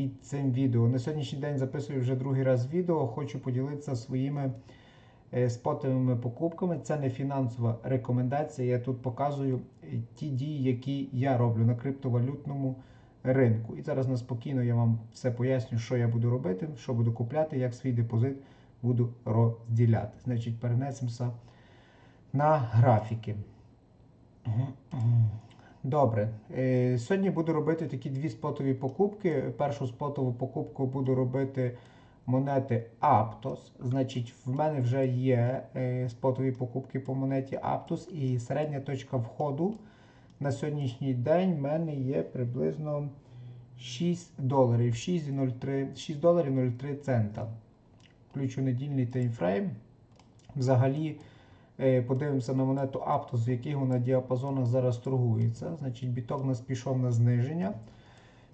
під цим відео. На сьогоднішній день записую вже другий раз відео. Хочу поділитися своїми е, спотовими покупками. Це не фінансова рекомендація. Я тут показую е, ті дії, які я роблю на криптовалютному ринку. І зараз наспокійно я вам все поясню, що я буду робити, що буду купляти, як свій депозит буду розділяти. Значить, перенесемося на графіки. Добре. Е, Сьогодні буду робити такі дві спотові покупки. Першу спотову покупку буду робити монети Aptos. Значить, в мене вже є е, спотові покупки по монеті Aptos і середня точка входу на сьогоднішній день в мене є приблизно 6 доларів. 6,03 6 доларів 03 цента. Включу недільний таймфрейм. Взагалі. Е, Подивимося на монету Aptos, в яких вона діапазонах зараз торгується. Значить, біток нас пішов на зниження.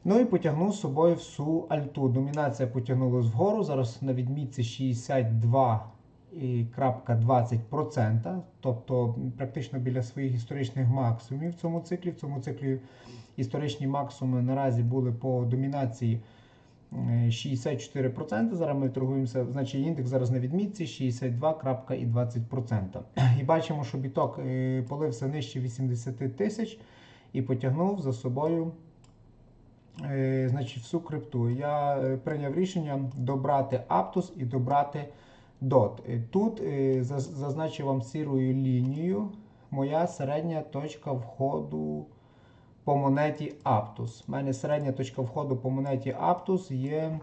Ну і потягнув з собою всю альту. Домінація потягнулася вгору. Зараз на відмітці 62,20%. Тобто практично біля своїх історичних максимумів в цьому циклі. В цьому циклі історичні максимуми наразі були по домінації. 64%. Зараз ми торгуємося, значить індекс зараз на відмітці 62,20%. І бачимо, що біток е, полився нижче 80 тисяч і потягнув за собою е, значить, всю крипту. Я е, прийняв рішення добрати Aptos і добрати DOT. Тут зазначив вам сірою лінією моя середня точка входу по монеті Aptus. У мене середня точка входу по монеті Aptus є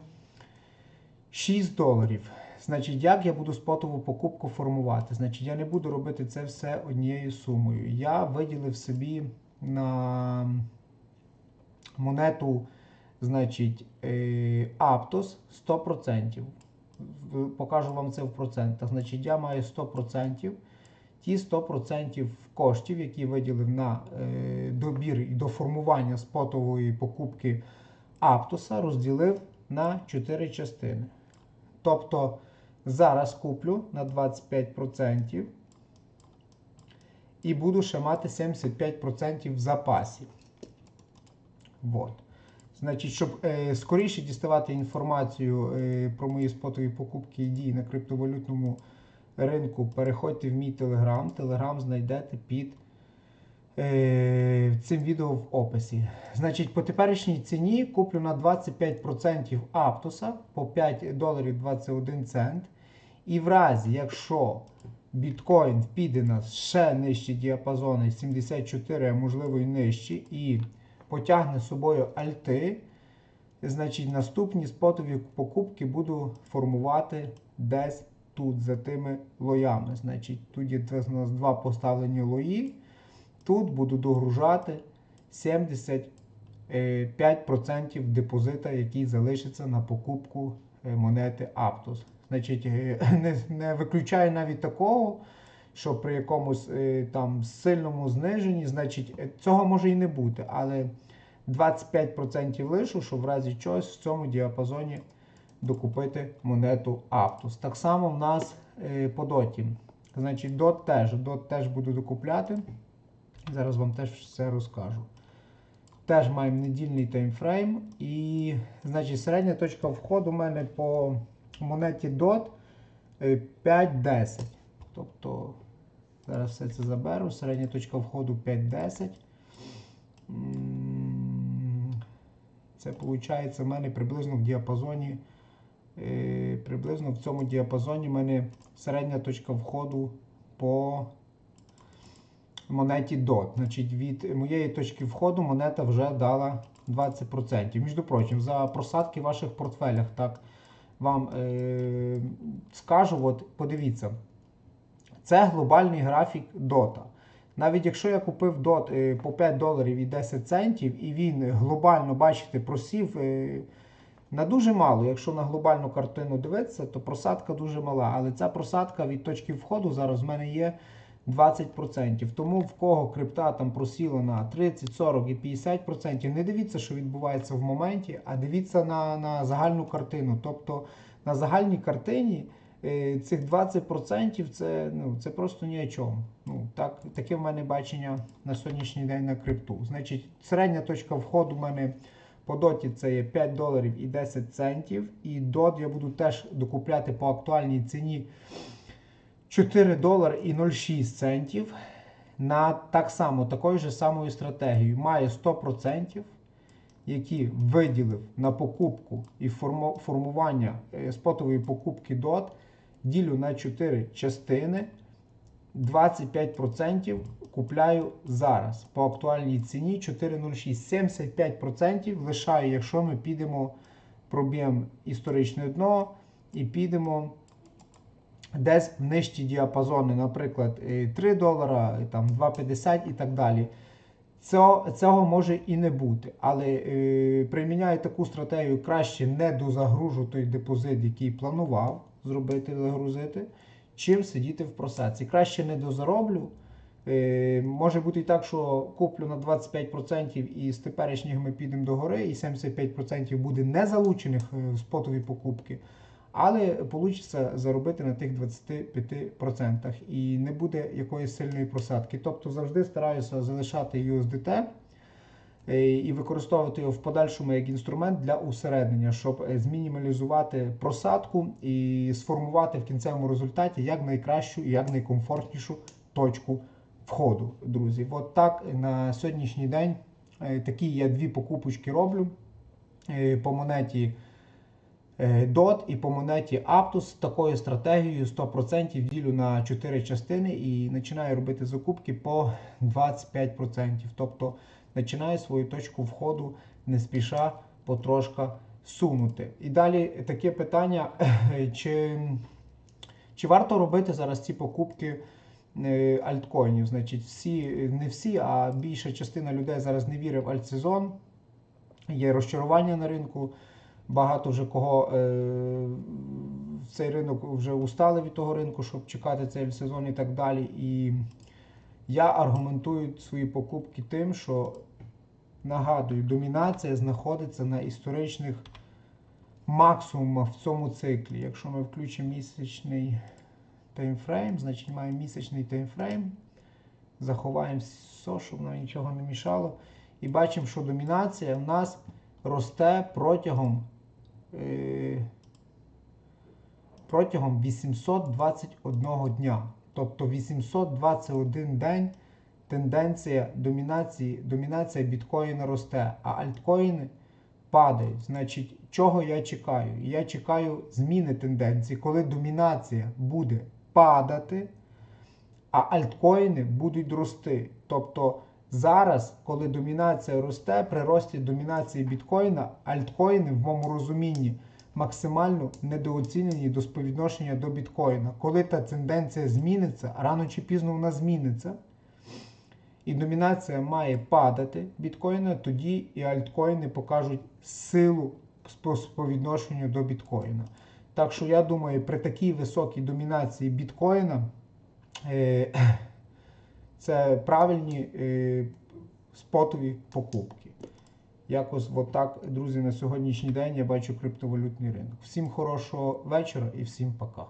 6 доларів. Значить, як я буду спотову покупку формувати? Значить, я не буду робити це все однією сумою. Я виділив собі на монету значить, Aptos 100%. Покажу вам це в процентах. Значить, я маю 100% ті 100% коштів, які виділив на е, добір і до формування спотової покупки Аптоса, розділив на 4 частини. Тобто зараз куплю на 25% і буду ще мати 75% в запасі. Вот. Значить, щоб е, скоріше діставати інформацію е, про мої спотові покупки і дії на криптовалютному ринку, переходьте в мій телеграм. Телеграм знайдете під е, цим відео в описі. Значить, по теперішній ціні куплю на 25% Аптоса по 5 доларів 21 цент. І в разі, якщо біткоін піде на ще нижчі діапазони 74, а можливо і нижчі, і потягне з собою альти, значить наступні спотові покупки буду формувати десь тут за тими лоями. Значить, Тут є у нас два поставлені лої. Тут буду догружати 75% депозита, який залишиться на покупку е, монети Aptos. Значить, е, Не не виключаю навіть такого, що при якомусь е, там сильному зниженні, значить, цього може і не бути. Але 25% лишу, що в разі чогось в цьому діапазоні докупити монету Aptos. Так само в нас е, по доті. Значить, DOT теж DOT теж буду докупляти. Зараз вам теж все розкажу. Теж маємо недільний таймфрейм. І, значить, середня точка входу у мене по монеті DOT 5.10. Е, тобто, зараз все це заберу. Середня точка входу 5.10. Це виходить у мене приблизно в діапазоні приблизно в цьому діапазоні в мене середня точка входу по монеті DOT. Значить, Від моєї точки входу монета вже дала 20%. Між прочим, за просадки в ваших портфелях, так вам е, скажу, от подивіться, це глобальний графік DOT. Навіть якщо я купив DOT е, по 5 доларів і 10 центів, і він глобально, бачите, просів. Е, на дуже мало, якщо на глобальну картину дивитися, то просадка дуже мала. Але ця просадка від точки входу зараз в мене є 20%. Тому в кого крипта там просіла на 30, 40 і 50%, не дивіться, що відбувається в моменті, а дивіться на на загальну картину. Тобто на загальній картині е, цих 20% це ну, це просто ні о чому. Ну, так, Таке в мене бачення на сьогоднішній день на крипту. Значить, середня точка входу в мене По доті це є 5 доларів і 10 центів. І дот я буду теж докупляти по актуальній ціні 4 долари і 0,6 центів. На так само, такою ж самою стратегією. Має 100%, які виділив на покупку і формування е, спотової покупки DOT, ділю на 4 частини. 25% купляю зараз по актуальній ціні 4,06. 75% лишаю, якщо ми підемо, проб'ємо історичне дно і підемо десь в нижчі діапазони, наприклад, е, 3 долара, е, там 2,50 і так далі. Цього, цього може і не бути, але е, приміняю таку стратегію, краще не дозагружу той депозит, який планував зробити, загрузити, чим сидіти в просадці. Краще не дозароблю. Е, може бути і так, що куплю на 25% і з теперішніх ми підемо до гори, і 75% буде незалучених е, в спотові покупки. Але вийде заробити на тих 25% і не буде якоїсь сильної просадки. Тобто завжди стараюся залишати USDT е, і використовувати його в подальшому як інструмент для усереднення, щоб е, змінімалізувати просадку і сформувати в кінцевому результаті як і як найкомфортнішу точку входу, друзі. От так на сьогоднішній день е, такі я дві покупочки роблю е, по монеті. Е, DOT і по монеті Aptus такою стратегією 100% ділю на 4 частини і починаю робити закупки по 25%. Тобто починаю свою точку входу не спіша потрошка сунути. І далі таке питання, чи, чи варто робити зараз ці покупки е, альткоїнів? Значить, всі, не всі, а більша частина людей зараз не вірить в альтсезон. Є розчарування на ринку. Багато вже кого е, цей ринок вже устали від того ринку, щоб чекати цей сезон і так далі. І я аргументую свої покупки тим, що нагадую, домінація знаходиться на історичних максимумах в цьому циклі. Якщо ми включимо місячний таймфрейм, значить маємо місячний таймфрейм, заховаємо все, щоб нам нічого не мішало. І бачимо, що домінація в нас росте протягом е, протягом 821 дня. Тобто 821 день тенденція домінації, домінація біткоїна росте, а альткоїни падають. Значить, чого я чекаю? Я чекаю зміни тенденції, коли домінація буде падати, а альткоїни будуть рости. Тобто Зараз, коли домінація росте, при рості домінації біткоїна, альткоїни в моєму розумінні максимально недооцінені до співвідношення до біткоїна. Коли та тенденція зміниться, рано чи пізно вона зміниться, і домінація має падати біткоїна, тоді і альткоїни покажуть силу співвідношенню до біткоїна. Так що я думаю, при такій високій домінації біткоїна. Е це правильні е, спотові покупки. Якось отак, друзі, на сьогоднішній день я бачу криптовалютний ринок. Всім хорошого вечора і всім пока.